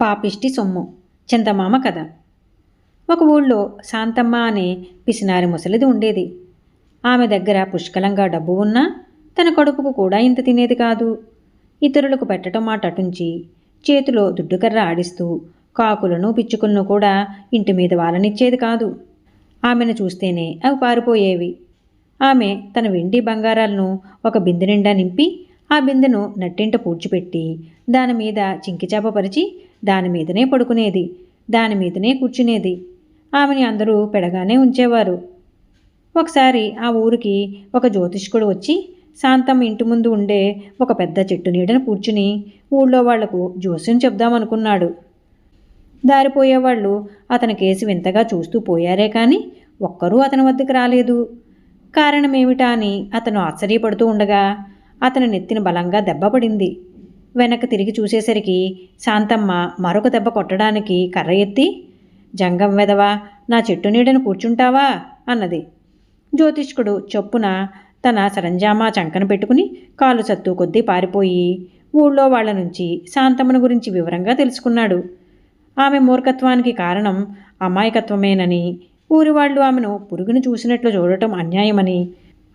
పాపిష్టి సొమ్ము. చందమామ కథ. ఒక ఊళ్ళో శాంతమ్మ అనే పిసినారి ముసలిది ఉండేది. ఆమె దగ్గర పుష్కలంగా డబ్బు ఉన్నా తన కడుపుకు కూడా ఇంత తినేది కాదు. ఇతరులకు పెట్టడం మాట అటుంచి చేతిలో దుడ్డుకర్ర ఆడిస్తూ కాకులను పిచ్చుకలను కూడా ఇంటి మీద వాళ్ళనిచ్చేది కాదు. ఆమెను చూస్తేనే అవి పారిపోయేవి. ఆమె తన వెండి బంగారాలను ఒక బిందె నిండా నింపి ఆ బిందెను నట్టింట పూడ్చిపెట్టి దాని మీద చింకిచాప పరిచి దాని మీదనే పడుకునేది దాని మీదనే కూర్చునేది. ఆమెని అందరూ పెడగానే ఉంచేవారు. ఒకసారి ఆ ఊరికి ఒక జ్యోతిష్కుడు వచ్చి శాంతమ్మ ఇంటి ముందు ఉండే ఒక పెద్ద చెట్టు నీడను కూర్చుని ఊళ్ళో వాళ్ళకు జోస్యం చెప్దామనుకున్నాడు. దారిపోయేవాళ్ళు అతని కేసు వింతగా చూస్తూ పోయారే కానీ ఒక్కరూ అతని వద్దకు రాలేదు. కారణమేమిటా అని అతను ఆశ్చర్యపడుతూ ఉండగా అతని నెత్తిన బలంగా దెబ్బ పడింది. వెనక్కి తిరిగి చూసేసరికి శాంతమ్మ మరొక దెబ్బ కొట్టడానికి కర్ర ఎత్తి జంగం వెదవా నా చెట్టు నీడను కూర్చుంటావా? అన్నది. జ్యోతిష్కుడు చొప్పున తన సరంజామా చంకన పెట్టుకుని కాలు సత్తు కొద్దీ పారిపోయి ఊళ్ళో వాళ్ళ నుంచి శాంతమ్మను గురించి వివరంగా తెలుసుకున్నాడు. ఆమె మూర్ఖత్వానికి కారణం అమాయకత్వమేనని ఊరి వాళ్ళు ఆమెను పురుగును చూసినట్లు చూడటం అన్యాయమని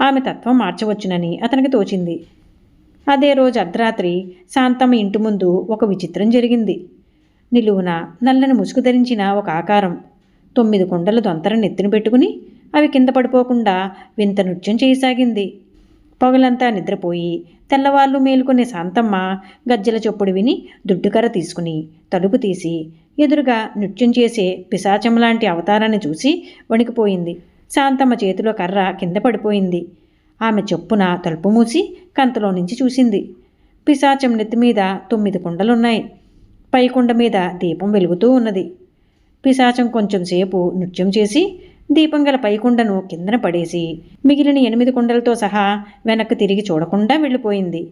ఆమె తత్వం మార్చవచ్చునని అతనికి తోచింది. అదే రోజు అర్ధరాత్రి శాంతమ్మ ఇంటి ముందు ఒక విచిత్రం జరిగింది. నిలువున నల్లని ముసుగు ధరించిన ఒక ఆకారం తొమ్మిది కుండలు దొంతర నెత్తిన పెట్టుకుని అవి కింద పడిపోకుండా వింత నృత్యం చేయసాగింది. పొగలంతా నిద్రపోయి తెల్లవాళ్ళు మేలుకునే శాంతమ్మ గజ్జల చొప్పుడు విని దుడ్డుకర్ర తీసుకుని తలుపు తీసి ఎదురుగా నృత్యం చేసే పిశాచం లాంటి అవతారాన్ని చూసి వణికిపోయింది. శాంతమ్మ చేతిలో కర్ర కింద పడిపోయింది. ఆమె చొప్పున తలుపు మూసి కంతలో నుంచి చూసింది. పిశాచం నెత్తి మీద తొమ్మిది కుండలున్నాయి. పై కుండ మీద దీపం వెలుగుతూ ఉన్నది. పిశాచం కొంచెం సేపు నృత్యం చేసి దీపం గల పైకుండను కిందన పడేసి మిగిలిన ఎనిమిది కుండలతో సహా వెనక్కి తిరిగి చూడకుండా వెళ్ళిపోయింది.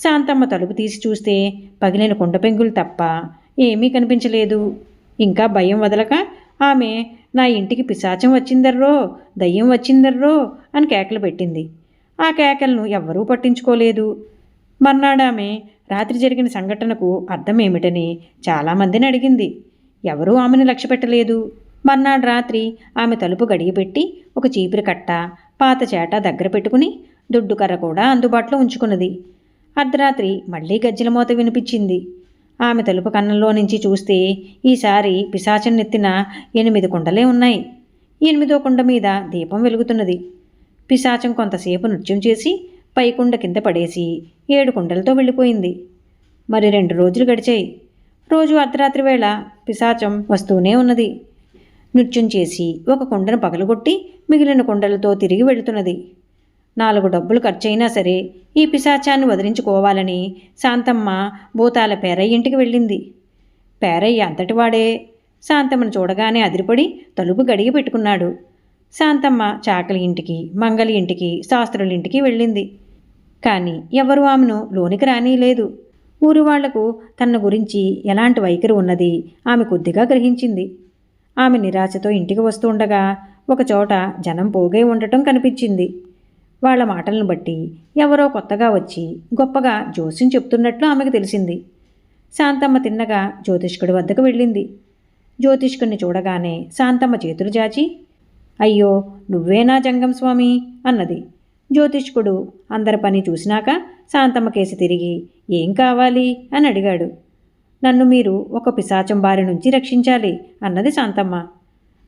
శాంతమ్మ తలుపు తీసి చూస్తే పగిలిన కుండ పెంగులు తప్ప ఏమీ కనిపించలేదు. ఇంకా భయం వదలక ఆమె నా ఇంటికి పిశాచం వచ్చిందర్రో దయ్యం వచ్చిందర్రో అని కేకలు పెట్టింది. ఆ కేకలను ఎవ్వరూ పట్టించుకోలేదు. మర్నాడామె రాత్రి జరిగిన సంఘటనకు అర్థం ఏమిటని చాలామందిని అడిగింది. ఎవరూ ఆమెను లక్ష్య పెట్టలేదు మర్నాడు రాత్రి ఆమె తలుపు గడియపెట్టి ఒక చీపిరి కట్ట పాత చేట దగ్గర పెట్టుకుని దుడ్డు కర్ర కూడా అందుబాటులో ఉంచుకున్నది. అర్ధరాత్రి మళ్ళీ గజ్జల మోత వినిపించింది. ఆమె తలుపు కన్నంలో నుంచి చూస్తే ఈసారి పిశాచం నెత్తిన ఎనిమిది కుండలే ఉన్నాయి. ఎనిమిదో కుండ మీద దీపం వెలుగుతున్నది. పిశాచం కొంతసేపు నృత్యం చేసి పైకుండ కింద పడేసి ఏడు కుండలతో వెళ్ళిపోయింది. మరి రెండు రోజులు గడిచాయి. రోజు అర్ధరాత్రి వేళ పిశాచం వస్తూనే ఉన్నది. నృత్యం చేసి ఒక కుండను పగలగొట్టి మిగిలిన కుండలతో తిరిగి వెళుతున్నది. నాలుగు డబ్బులు ఖర్చయినా సరే ఈ పిశాచాన్ని వదిలించుకోవాలని శాంతమ్మ భూతాల పేరయ్య ఇంటికి వెళ్ళింది. పేరయ్య అంతటివాడే శాంతమ్మను చూడగానే అదిరిపడి తలుపు గడిగి పెట్టుకున్నాడు. శాంతమ్మ చాకలి ఇంటికి మంగలి ఇంటికి శాస్త్రుల ఇంటికి వెళ్ళింది. కానీ ఎవరు ఆమెను లోనికి రానీలేదు ఊరి వాళ్ళకు తన గురించి ఎలాంటి వైఖరి ఉన్నది ఆమె కొద్దిగా గ్రహించింది. ఆమె నిరాశతో ఇంటికి వస్తుండగా ఒకచోట జనం పోగే ఉండటం కనిపించింది. వాళ్ళ మాటలను బట్టి ఎవరో కొత్తగా వచ్చి గొప్పగా జోస్యం చెప్తున్నట్లు ఆమెకు తెలిసింది. శాంతమ్మ తిన్నగా జ్యోతిష్కుడి వద్దకు వెళ్ళింది. జ్యోతిష్కుడిని చూడగానే శాంతమ్మ చేతులు జాచి అయ్యో నువ్వేనా జంగం స్వామి అన్నది. జ్యోతిష్కుడు అందరి పని చూసినాక శాంతమ్మ కేసి తిరిగి ఏం కావాలి? అని అడిగాడు. నన్ను మీరు ఒక పిశాచం బారి నుంచి రక్షించాలి అన్నది శాంతమ్మ.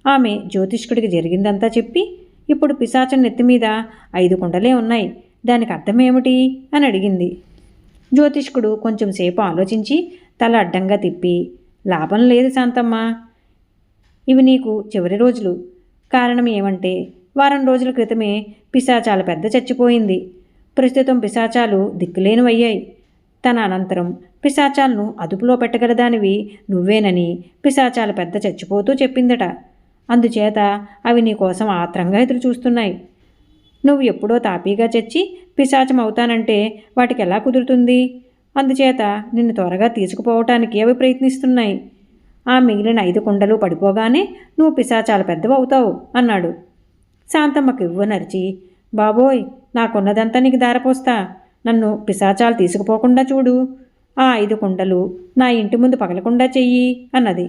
ఆమె జ్యోతిష్కుడికి జరిగిందంతా చెప్పి ఇప్పుడు పిశాచం నెత్తి మీద ఐదు కుండలే ఉన్నాయి. దానికి అర్థమేమిటి? అని అడిగింది. జ్యోతిష్కుడు కొంచెం సేపు ఆలోచించి తల అడ్డంగా తిప్పి లాభం లేదు శాంతమ్మ. ఇవి నీకు చివరి రోజులు. కారణం ఏమంటే వారం రోజుల క్రితమే పిశాచాల పెద్ద చచ్చిపోయింది. ప్రస్తుతం పిశాచాలు దిక్కులేనివయ్యాయి. తన అనంతరం పిశాచాలను అదుపులో పెట్టగలదానివి నువ్వేనని పిశాచాల పెద్ద చచ్చిపోతూ చెప్పిందట. అందుచేత అవి నీ కోసం ఆత్రంగా ఎదురు చూస్తున్నాయి నువ్వు ఎప్పుడో తాపీగా చచ్చి పిశాచం అవుతానంటే వాటికి ఎలా కుదురుతుంది? అందుచేత నిన్ను త్వరగా తీసుకుపోవటానికి అవి ప్రయత్నిస్తున్నాయి. ఆ మిగిలిన ఐదు కుండలు పడిపోగానే నువ్వు పిశాచాల పెద్దవి అవుతావు అన్నాడు. శాంతమ్మకి ఇవ్వ నరిచి బాబోయ్ నాకున్నదంతా నీకు దారపోస్తా నన్ను పిశాచాలు తీసుకుపోకుండా చూడు. ఆ ఐదు కుండలు నా ఇంటి ముందు పగలకుండా చెయ్యి అన్నది.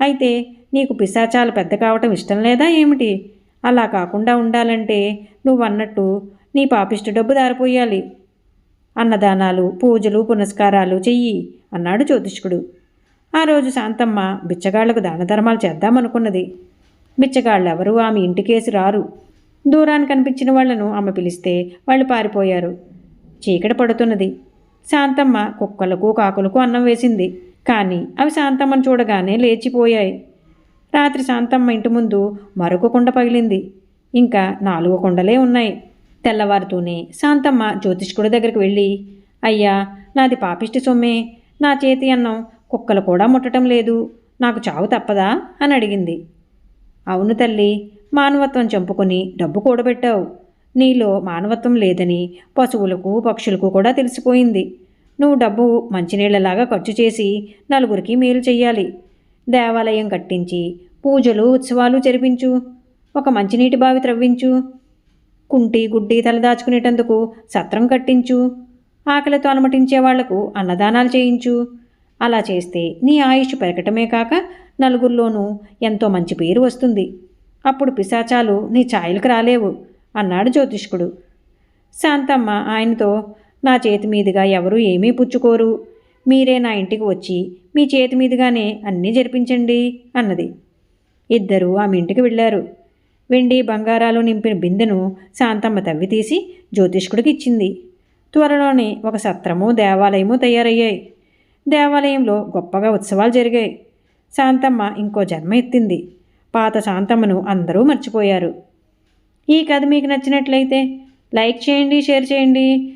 అయితే నీకు పిశాచాలు పెద్ద కావటం ఇష్టం లేదా ఏమిటి? అలా కాకుండా ఉండాలంటే నువ్వన్నట్టు నీ పాపిష్టి డబ్బు దారిపోయాలి. అన్నదానాలు పూజలు పునస్కారాలు చెయ్యి అన్నాడు జ్యోతిష్కుడు. ఆ రోజు శాంతమ్మ బిచ్చగాళ్ళకు దాన ధర్మాలు చేద్దామనుకున్నది. బిచ్చగాళ్ళు ఎవరు ఆమె ఇంటికేసి రారు. దూరానికి కనిపించిన వాళ్ళను ఆమె పిలిస్తే వాళ్ళు పారిపోయారు. చీకటి పడుతున్నది. శాంతమ్మ కుక్కలకు కాకులకు అన్నం వేసింది. కానీ అవి శాంతమ్మను చూడగానే లేచిపోయాయి. రాత్రి శాంతమ్మ ఇంటి ముందు మరొక కుండ పగిలింది. ఇంకా నాలుగు కుండలే ఉన్నాయి. తెల్లవారుతూనే శాంతమ్మ జ్యోతిష్కుడి దగ్గరికి వెళ్ళి అయ్యా నాది పాపిష్టి సొమ్మే. నా చేతి అన్నం కుక్కలు కూడా ముట్టడం లేదు. నాకు చావు తప్పదా? అని అడిగింది. అవును తల్లి మానవత్వం చంపుకొని డబ్బు కూడబెట్టావు. నీలో మానవత్వం లేదని పశువులకు పక్షులకు కూడా తెలిసిపోయింది. నువ్వు డబ్బు మంచినీళ్ళలాగా ఖర్చు చేసి నలుగురికి మేలు చెయ్యాలి. దేవాలయం కట్టించి పూజలు ఉత్సవాలు జరిపించు. ఒక మంచినీటి బావి త్రవ్వించు. కుంటి గుడ్డి తలదాచుకునేటందుకు సత్రం కట్టించు. ఆకలితో అనుమతించే వాళ్ళకు అన్నదానాలు చేయించు. అలా చేస్తే నీ ఆయుష్ పెరగటమే కాక నలుగురిలోనూ ఎంతో మంచి పేరు వస్తుంది. అప్పుడు పిశాచాలు నీ ఛాయలకు రాలేవు అన్నాడు జ్యోతిష్కుడు. శాంతమ్మ ఆయనతో నా చేతి మీదుగా ఎవరూ ఏమీ పుచ్చుకోరు. మీరే నా ఇంటికి వచ్చి మీ చేతి మీదుగానే అన్నీ జరిపించండి అన్నది. ఇద్దరూ ఆమె ఇంటికి వెళ్ళారు. వెండి బంగారాలు నింపిన బిందెను శాంతమ్మ తవ్వి తీసి జ్యోతిష్కుడికి ఇచ్చింది త్వరలోనే ఒక సత్రము దేవాలయము తయారయ్యాయి. దేవాలయంలో గొప్పగా ఉత్సవాలు జరిగాయి. శాంతమ్మ ఇంకో జన్మ ఎత్తింది. పాత శాంతమ్మను అందరూ మర్చిపోయారు. ఈ కథ మీకు నచ్చినట్లయితే లైక్ చేయండి షేర్ చేయండి.